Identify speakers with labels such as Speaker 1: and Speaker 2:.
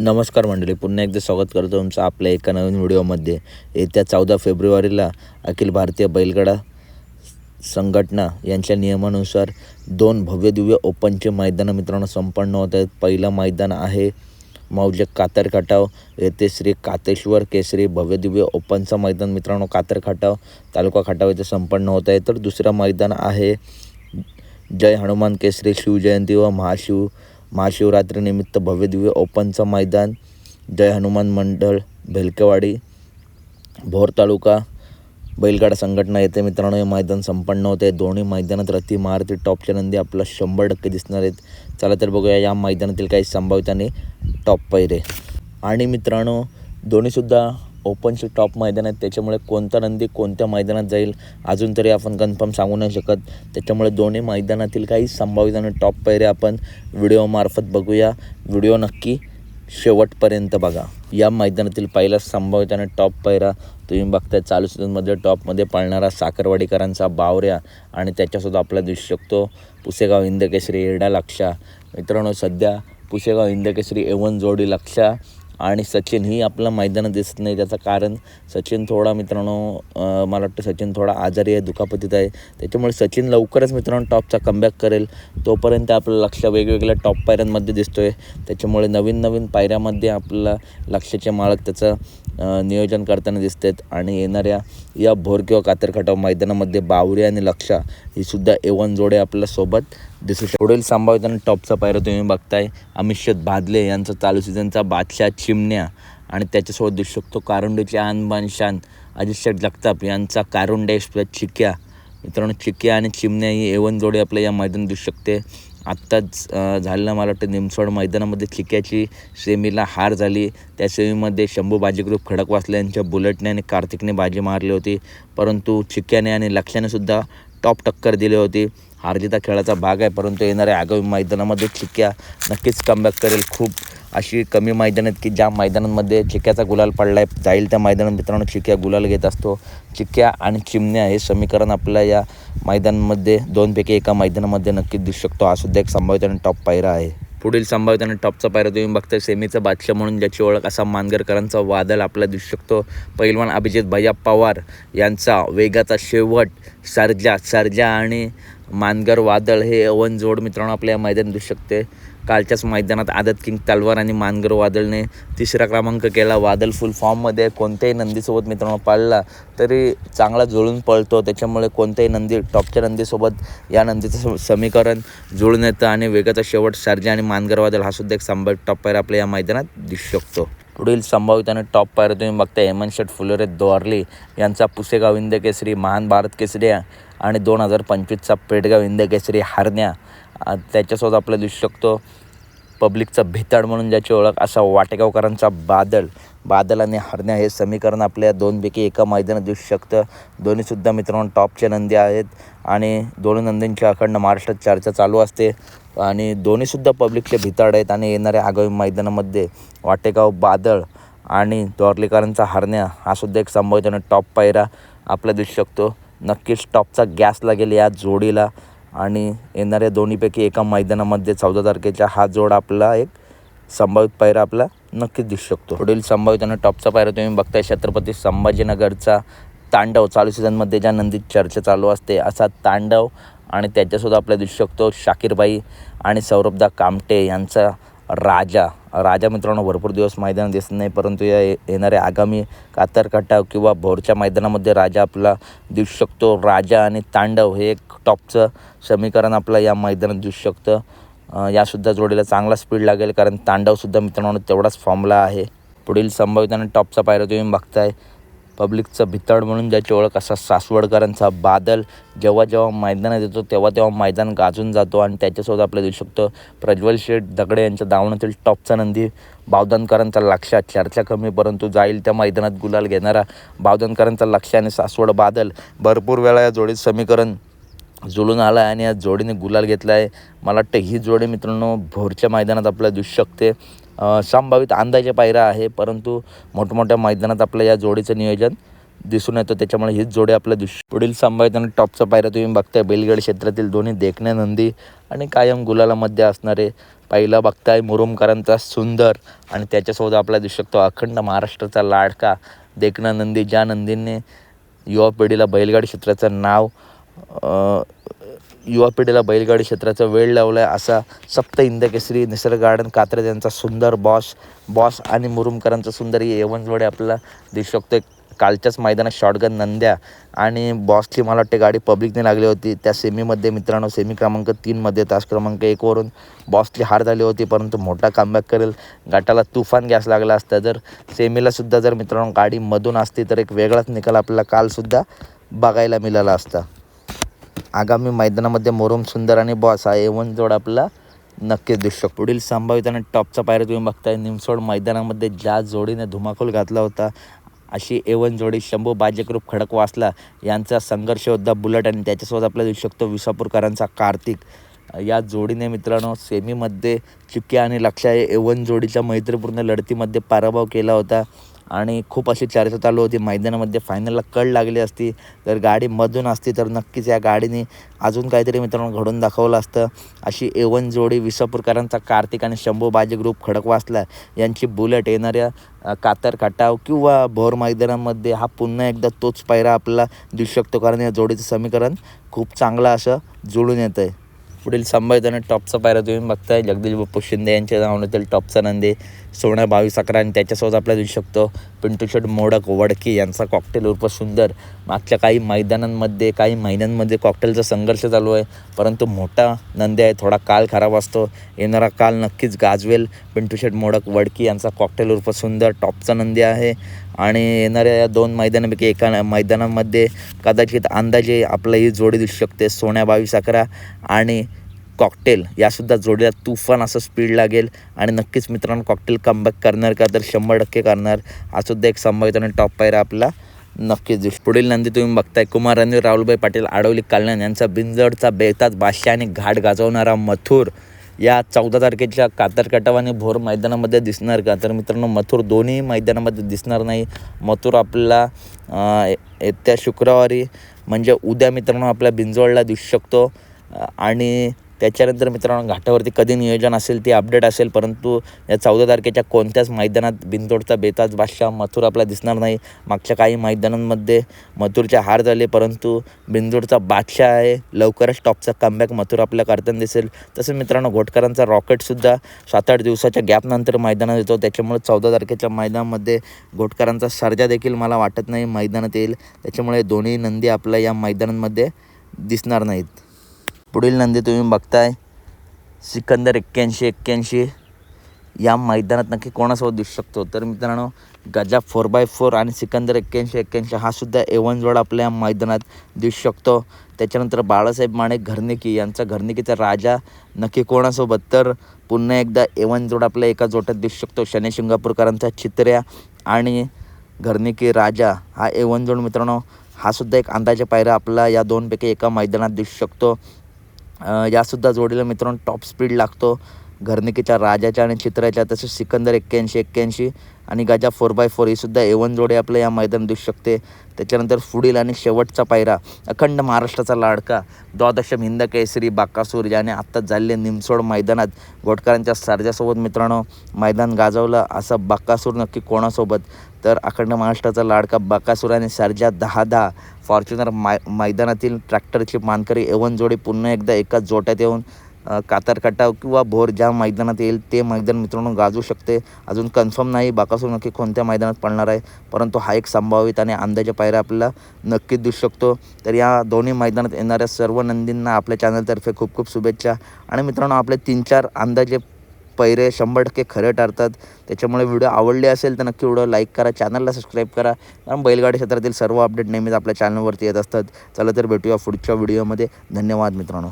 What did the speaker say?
Speaker 1: नमस्कार मंडळी पुन्हा एकदा स्वागत करतो तुमचं आपल्या एका नवीन व्हिडिओमध्ये. येत्या चौदा फेब्रुवारीला अखिल भारतीय बैलगाडा संघटना यांच्या नियमानुसार दोन भव्यदिव्य ओपनचे मैदानं मित्रांनो संपन्न होत आहेत. पहिलं मैदान आहे मौजे कातर खटाव येथे श्री कातेश्वर केसरी भव्यदिव्य ओपनचं मैदान मित्रांनो कातर खटाव तालुका खटाव येथे संपन्न होत आहे. तर दुसरं मैदान आहे जय हनुमान केसरी शिवजयंती व महाशिव महाशिवरात्रीनिमित्त भव्य दिव्य ओपनचं मैदान जय हनुमान मंडळ भेलकेवाडी भोर तालुका बैलगाडा संघटना येते मित्रांनो हे मैदान संपन्न होते. दोन्ही मैदानात रती मारती टॉपच्या नंदी आपला शंभर टक्के दिसणार आहेत. चला तर बघूया या मैदानातील काही संभावित आणि टॉप पैरे. आणि मित्रांनो दोन्हीसुद्धा ओपनचे टॉप मैदान आहेत. त्याच्यामुळे कोणता नंदी कोणत्या मैदानात जाईल अजून तरी आपण कन्फर्म सांगू नाही शकत. त्याच्यामुळे दोन्ही मैदानातील काही संभावित आणि टॉप पैरे आपण व्हिडिओमार्फत बघूया. व्हिडिओ नक्की शेवटपर्यंत बघा. या मैदानातील पहिला संभावित आणि टॉप पैरा तुम्ही बघताय चालू सीझनमध्ये टॉपमध्ये पळणारा साखरवाडीकरांचा बावऱ्या आणि त्याच्यासुद्धा आपल्याला दिसू शकतो पुसेगाव इंदकेश्री एरडा लक्षा मित्रांनो सध्या पुसेगाव इंदकेश्री एवन जोडी लक्षा आणि सचिन ही आपलं मैदानात दिसत नाही. त्याचं कारण सचिन थोडा मित्रांनो मला वाटतं सचिन थोडा आजारी आहे दुखापतीत आहे. त्याच्यामुळे सचिन लवकरच मित्रांनो टॉपचा कमबॅक करेल. तोपर्यंत आपलं लक्ष वेगवेगळ्या टॉप पायऱ्यांमध्ये दिसतो आहे त्याच्यामुळे नवीन नवीन पायऱ्यामध्ये आपल्याला लक्षाचे मालक त्याचं नियोजन करताना दिसतात. आणि येणाऱ्या या भोर किंवा कातरखटाव मैदानामध्ये बावरी आणि लक्षा ही सुद्धा एवन जोडे आपल्यासोबत दिसू शकतो पुढील संभावित टॉपचा पायरा तुम्ही बघताय. अमितशत भादले यांचा चालू सीझनचा बादशाह चिमण्या आणि त्याच्यासोबत दिसू शकतो कारुंडेचे आनबान शान. अजित शेठ जगताप यांचा कारुंडे एक्सप्रेस चिक्या. मित्रांनो चिक्या आणि चिमण्या ही एवन जोडी आपल्या या मैदान दिसू शकते. आत्ताच झालेलं मला वाटतं निमसोड मैदानामध्ये चिक्याची सेमीला हार झाली. त्या सेमीमध्ये शंभू बाजी ग्रुप खडकवासला यांच्या बुलेटने आणि कार्तिकने बाजी मारली होती. परंतु चिक्याने आणि लक्ष्याने सुद्धा टॉप टक्कर दिली होती. हारजिता खेळाचा भाग आहे परंतु येणाऱ्या आगामी मैदानामध्ये चिक्या नक्कीच कमबॅक करेल. खूप अशी कमी मैदान आहेत की ज्या मैदानांमध्ये चिक्याचा गुलाल पडला आहे जाईल त्या मैदानात मित्रांनो चिक्या गुलाल घेत असतो. चिक्या आणि चिमण्या हे समीकरण आपल्या या मैदानामध्ये दोनपैकी एका मैदानामध्ये नक्कीच दिसू शकतो. हा सुद्धा एक संभावित आणि टॉप पायरा आहे. पुढील संभावित टॉपचा पायरा तुम्ही बघताय सेमीचा बादशाह म्हणून ज्याची ओळख असा मानगरकरांचा वादळ आपल्याला दिसू शकतो. पैलवान अभिजित भैया पवार यांचा वेगाचा शेवट सर्जा सर्जा आणि मानगर वादळ हे अवन जोड मित्रांनो आपल्या मैदान दिसू शकते. कालच्याच मैदानात आदत किंग तलवार आणि मानगर वादळने तिसरा क्रमांक केला. वादळ फुल फॉर्ममध्ये कोणत्याही नंदीसोबत मित्रांनो पाळला तरी चांगला जुळून पळतो. त्याच्यामुळे कोणत्याही नंदी टॉपच्या नंदीसोबत या नंदीचं समीकरण जुळून येतं आणि वेगाचा शेवट सर्जा आणि मानगर वादळ हा सुद्धा एक संभाव्य टॉप पायर आपल्या या मैदानात दिसू शकतो. पुढील संभावित टॉप पायर तुम्ही बघता हेमंत शेठ फुलोरे दोरली यांचा पुसेगाव इंद केसरी महान भारत केसरी आणि दोन हजार पंचवीसचा पेडगाव इंद केसरी हरण्या त्याच्यासोबत आपल्याला दिसू शकतो. पब्लिकचा भिताड म्हणून ज्याची ओळख असा वाटेगावकरांचा बादल. बादल आणि हरण्या हे समीकरण आपल्या दोनपैकी एका मैदानात दिसू शकतं. दोन्हीसुद्धा मित्रांनो टॉपच्या नंदी आहेत. आणि दोन्ही नंदींच्या अखंड महाराष्ट्रात चर्चा चालू असते. आणि दोन्हीसुद्धा पब्लिकचे भिताड आहेत. आणि येणाऱ्या आगामी मैदानामध्ये वाटेगाव बादळ आणि दोरलीकरांचा हरण्या हा सुद्धा एक संभावित आणि टॉप पायरा आपला दिसू शकतो. नक्कीच टॉपचा गॅस लागेल या जोडीला. आणि येणाऱ्या दोन्हीपैकी एका मैदानामध्ये चौदा तारखेचा हा जोड आपला एक संभावित पायरा आपला नक्कीच दिसू शकतो. पुढील संभावित आणि टॉपचा पायरा तुम्ही बघताय छत्रपती संभाजीनगरचा तांडव. चालू सीझनमध्ये ज्या नंदीत चर्चा चालू असते असा तांडव आणि त्याच्यासुद्धा आपल्या दिसू शकतो शाकीरबाई आणि सौरभदा कामटे यांचा राजा. राजा मित्रांनो भरपूर दिवस मैदान दिसत नाही परंतु या येणाऱ्या आगामी कातरकटा किंवा भोरच्या मैदानामध्ये राजा आपला दिसू शकतो. राजा आणि तांडव हे एक टॉपचं समीकरण आपलं या मैदानात दिसू शकतं. यासुद्धा जोडीला चांगला स्पीड लागेल कारण तांडवसुद्धा मित्रांनो तेवढाच फॉर्मला आहे. पुढील संभावित आणि टॉपचा पायरा तुम्ही बघताय. पब्लिकचं भितड म्हणून ज्याची ओळख असा सासवडकरांचा बादल जेव्हा जेव्हा मैदानात येतो तेव्हा तेव्हा मैदान गाजून जातो आणि त्याच्यासोबत आपल्या दिसू शकतो. प्रज्वल शेठ दगडे यांच्या दावणातील टॉपचा नंदी बावधनकरांचा लक्षात चर्चा कमी परंतु जाईल त्या मैदानात गुलाल घेणारा बावधनकरांचा लक्ष आणि सासवड बादल. भरपूर वेळा या जोडीत समीकरण जुळून आला आहे आणि या जोडीने गुलाल घेतला आहे मला वाटतं ही जोडी मित्रांनो भोरच्या मैदानात आपल्याला दिसू शकते. संभावित अंदाजे पायरा आहे परंतु मोठमोठ्या मैदानात आपल्या या जोडीचं नियोजन दिसून येतं. त्याच्यामुळे हीच जोडी आपल्या दिश पुढील संभावित आणि टॉपचा पायरा तुम्ही बघताय. बैलगाडी क्षेत्रातील दोन्ही देखण्या नंदी आणि कायम गुलालामध्ये असणारे पहिला बघताय मुरुमकरांचा सुंदर आणि त्याच्यासोबत आपला दिसू शकतो अखंड महाराष्ट्राचा लाडका देखणा नंदी. ज्या नंदीने युवा पिढीला बैलगाडी क्षेत्राचं नाव युवा पिढीला बैलगाडी क्षेत्राचा वेळ लावला आहे असा सप्त इंदकेसरी निसर्ग गार्डन कात्रज यांचा सुंदर बॉस बॉस आणि मुरुमकरांचा सुंदर ही आपल्याला दिसू शकतो. कालच्याच मैदानात शॉटगन नंद्या आणि बॉसची मला वाटते गाडी पब्लिकने लागली होती. त्या सेमीमध्ये मित्रांनो सेमी क्रमांक तीनमध्ये तास क्रमांक एकवरून बॉसची हार झाली होती परंतु मोठा कमबॅक करेल. गाठाला तुफान गॅस लागला असता. जर सेमीलासुद्धा जर मित्रांनो गाडी मधून असती तर एक वेगळाच निकाल आपल्याला कालसुद्धा बघायला मिळाला असता. आगामी मैदानामध्ये मोरम सुंदर आणि बॉस हा एवन जोड आपला नक्कीच दिसतो पुढील संभाविताने टॉपचा पायरा तुम्ही बघताय निमसोड मैदानामध्ये ज्या जोडीने धुमाकूल घातला होता अशी एवन जोडी शंभू बाजेकरूप खडक वासला यांचा संघर्ष होता बुलट आणि त्याच्यासोबत आपल्याला दिसू शकतो विसापूरकरांचा कार्तिक. या जोडीने मित्रांनो सेमीमध्ये चुक्या आणि लक्ष्या एवन जोडीच्या मैत्रीपूर्ण लढतीमध्ये पराभव केला होता. आणि खूप अशी चर्चा चालू होती. मैदानामध्ये फायनलला कळ लागली असती. तर गाडी मधून असती तर नक्कीच या गाडीने अजून काहीतरी मित्रांनो घडून दाखवलं असतं. अशी एवन जोडी विसापूरकरांचा कार्तिक आणि शंभू बाजी ग्रुप खडकवासला यांची बुलेट येणाऱ्या कातर काटाव किंवा भोर मैदानामध्ये हा पुन्हा एकदा तोच पायरा आपला दिसू शकतो. कारण या जोडीचं समीकरण खूप चांगलं असं जुळून येतं आहे पुढील संभाव्यतेने टॉपचा पायरा तुम्ही बघताय. जगदीश बाप्पू शिंदे यांच्या नावानेतील टॉपचा नंदी सोन्या बावीस अकरा आणि त्याच्यासोबत आपला देऊ शकतो. पिंटू शेट मोडक वडकी यांचा कॉकटेल उर्फ सुंदर. मागच्या काही मैदानांमध्ये काही महिन्यांमध्ये कॉकटेलचा संघर्ष चालू आहे. परंतु मोठा नंदी आहे थोडा काल खराब असतो. येणारा काल नक्कीच गाजवेल. पिंटू शेट मोडक वडकी यांचा कॉकटेल उर्फ सुंदर टॉपचा नंदी आहे. आणि येणाऱ्या या दोन मैदानापैकी एका मैदानामध्ये कदाचित अंदाजे आपलं ही जोडी दिसू शकते सोन्या बावीस अकरा. आणि कॉकटेल यासुद्धा जोडीला तुफान असं स्पीड लागेल. आणि नक्कीच मित्रांनो कॉकटेल कमबॅक करणार का तर शंभर टक्के करणार. हा सुद्धा एक संभावित आणि टॉप पायरा आपला. नक्कीच दिसतो पुढील नंदी तुम्ही बघताय. कुमार रणवीर राहुलभाई पाटील आडवली कल्याण यांचा बिंजडचा बेताज बादशाह आणि घाट गाजवणारा मथुर. या चौदा तारखेच्या कातर कटाव आणि भोर मैदानामध्ये दिसणार का तर मित्रांनो मथुर दोन्ही मैदानामध्ये दिसणार नाही. मथुर आपला येत्या शुक्रवारी म्हणजे उद्या मित्रांनो आपल्या बिंजवळला दिसू शकतो. आणि त्याच्यानंतर मित्रांनो घाटावरती कधी नियोजन असेल ती अपडेट असेल परंतु या चौदा तारखेच्या कोणत्याच मैदानात बिंदोडचा बेताज बादशाह मथुर आपला दिसणार नाही. मागच्या काही मैदानांमध्ये मथुरचे हार झाले परंतु बिंदोडचा बादशाह आहे. लवकरच टॉपचा कमबॅक मथुर आपल्या करताना दिसेल. तसं मित्रांनो घोटकरांचा रॉकेटसुद्धा सात आठ दिवसाच्या गॅपनंतर मैदानात येतो. त्याच्यामुळे चौदा तारखेच्या मैदानामध्ये घोटकरांचा सर्जा देखील मला वाटत नाही मैदानात येईल. त्याच्यामुळे दोन्ही नंदी आपल्या या मैदानांमध्ये दिसणार नाहीत. पुढील नंदी तुम्ही बघताय. सिकंदर एक्क्याऐंशी एक्क्याऐंशी. या मैदानात नक्की कोणासोबत दिसू शकतो? तर मित्रांनो गजा फोर बाय फोर आणि सिकंदर एक्क्याऐंशी एक्क्याऐंशी हा सुद्धा एवन जोड आपल्या या मैदानात दिसू शकतो. त्याच्यानंतर बाळासाहेब माणे घरनिकी यांचा घरनिकीचा राजा नक्की कोणासोबत? तर पुन्हा एकदा एवन जोड आपल्या एका जोट्यात दिसू शकतो. शनी शिंगापूरकरांचा चित्र्या आणि घरनिकी राजा हा एवन जोड मित्रांनो हा सुद्धा एक अंदाजे पायरा आपला या दोनपैकी एका मैदानात दिसू शकतो. यासुद्धा जोडीला मित्रांनो टॉप स्पीड लागतो. घरनिकीच्या राजाच्या आणि चित्राच्या तसेच सिकंदर एक्क्याऐंशी एक्क्याऐंशी आणि गाजा फोर बाय फोर ही सुद्धा एवन जोडी आपल्या या मैदानात दिसू शकते. त्याच्यानंतर पुढील आणि शेवटचा पायरा अखंड महाराष्ट्राचा लाडका द्वादशम हिंद केसरी बाकासूर याने आत्ताच झालेले निमसोड मैदानात घोटकरांच्या सर्जासोबत मित्रांनो मैदान गाजवलं. असं बाकासूर नक्की कोणासोबत? तर अखंड महाराष्ट्राचा लाडका बाकासूर आणि सर्जा दहा दहा फॉर्च्युनर मै मैदानातील ट्रॅक्टरची मानकरी एवन जोडी पुन्हा एकदा एकाच जोट्यात येऊन अ, कातर कटाव किंवा भोर ज्या मैदानात येईल ते मैदान मित्रांनो गाजू शकते. अजून कन्फर्म नाही बाकासूर नक्की कोणत्या मैदानात पडणार आहे परंतु हा एक संभावित आणि अंदाजे पायऱ्या आपल्याला नक्कीच दिसू शकतो. तर या दोन्ही मैदानात येणाऱ्या सर्व नंदींना आपल्या चॅनलतर्फे खूप खूप शुभेच्छा. आणि मित्रांनो आपले तीन चार अंदाजे पैरे शंभर टक्के खरं ठरतात. त्याच्यामुळे व्हिडिओ आवडले असेल तर नक्की व्हिडिओ लाईक करा चॅनलला सबस्क्राईब करा. कारण बैलगाडी क्षेत्रातील सर्व अपडेट नेहमीच आपल्या चॅनलवरती येत असतात. चला तर भेटूया पुढच्या व्हिडिओमध्ये. धन्यवाद मित्रांनो.